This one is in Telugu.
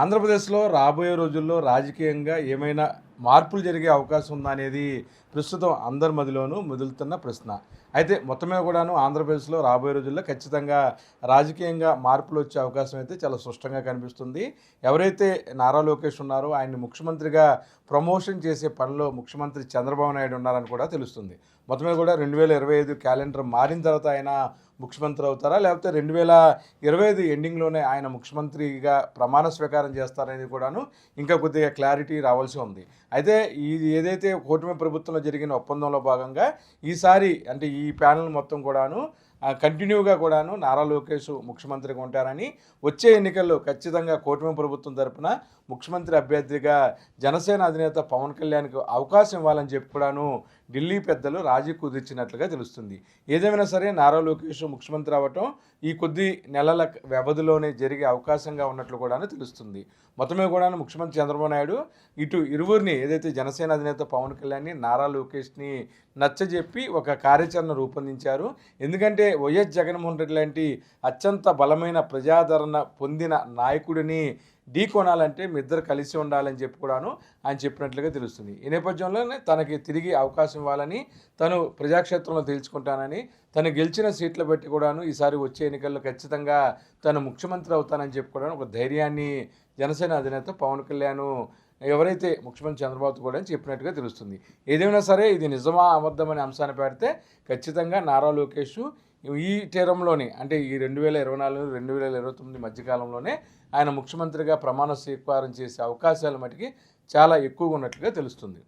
ఆంధ్రప్రదేశ్లో రాబోయే రోజుల్లో రాజకీయంగా ఏమైనా మార్పులు జరిగే అవకాశం ఉందా అనేది ప్రస్తుతం అందరి మదిలోనూ మెదులుతున్న ప్రశ్న. అయితే మొత్తం మీద కూడాను ఆంధ్రప్రదేశ్లో రాబోయే రోజుల్లో ఖచ్చితంగా రాజకీయంగా మార్పులు వచ్చే అవకాశం అయితే చాలా స్పష్టంగా కనిపిస్తుంది. ఎవరైతే నారా లోకేష్ ఉన్నారో ఆయన్ని ముఖ్యమంత్రిగా ప్రమోషన్ చేసే పనిలో ముఖ్యమంత్రి చంద్రబాబు నాయుడు ఉన్నారని కూడా తెలుస్తుంది. మొత్తం మీద కూడా రెండు వేల ఇరవై ఐదు క్యాలెండర్ మారిన తర్వాత ఆయన ముఖ్యమంత్రి అవుతారా? లేకపోతే రెండు వేల ఇరవై ఐదు ఎండింగ్లోనే ఆయన ముఖ్యమంత్రిగా ప్రమాణ స్వీకారం చేస్తారనేది కూడాను ఇంకా కొద్దిగా క్లారిటీ రావాల్సి ఉంది. అయితే ఇది ఏదైతే కూటమి ప్రభుత్వంలో జరిగిన ఒప్పందంలో భాగంగా ఈసారి అంటే ఈ ప్యానల్ మొత్తం కూడాను కంటిన్యూగా కూడాను నారా లోకేష్ ముఖ్యమంత్రిగా ఉంటారని వచ్చే ఎన్నికల్లో ఖచ్చితంగా కూటమి ప్రభుత్వం తరపున ముఖ్యమంత్రి అభ్యర్థిగా జనసేన అధినేత పవన్ కళ్యాణ్కి అవకాశం ఇవ్వాలని చెప్పి కూడాను ఢిల్లీ పెద్దలు రాజీ కుదిర్చినట్లుగా తెలుస్తుంది. ఏదేమైనా సరే నారా లోకేష్ ముఖ్యమంత్రి అవ్వటం ఈ కొద్ది నెలల వ్యవధిలోనే జరిగే అవకాశంగా ఉన్నట్లు కూడా తెలుస్తుంది. మొత్తమే కూడా ముఖ్యమంత్రి చంద్రబాబు నాయుడు ఇటు ఇరువురిని ఏదైతే జనసేన అధినేత పవన్ కళ్యాణ్ని నారా లోకేష్ని నచ్చజెప్పి ఒక కార్యాచరణ రూపొందించారు. ఎందుకంటే వైఎస్ జగన్మోహన్ రెడ్డి లాంటి అత్యంత బలమైన ప్రజాదరణ పొందిన నాయకుడిని ఢీ కొనాలంటే మీ ఇద్దరు కలిసి ఉండాలని చెప్పి కూడాను ఆయన చెప్పినట్లుగా తెలుస్తుంది. ఈ నేపథ్యంలోనే తనకి తిరిగి అవకాశం ఇవ్వాలని తను ప్రజాక్షేత్రంలో తెలుసుకుంటానని తను గెలిచిన సీట్లు బట్టి కూడాను ఈసారి వచ్చే ఎన్నికల్లో ఖచ్చితంగా తను ముఖ్యమంత్రి అవుతానని చెప్పి కూడాను ఒక ధైర్యాన్ని జనసేన అధినేత పవన్ కళ్యాణ్ ఎవరైతే ముఖ్యమంత్రి చంద్రబాబు కూడా చెప్పినట్టుగా తెలుస్తుంది. ఏదైనా సరే ఇది నిజమా అబద్ధమనే అంశాన్ని పెడితే ఖచ్చితంగా నారా లోకేష్ ఈ టైరంలోనే అంటే ఈ రెండు వేల ఇరవై నాలుగు రెండు వేల ఇరవై తొమ్మిది మధ్యకాలంలోనే ఆయన ముఖ్యమంత్రిగా ప్రమాణ స్వీకారం చేసే అవకాశాలు మటుకి చాలా ఎక్కువగా ఉన్నట్లుగా తెలుస్తుంది.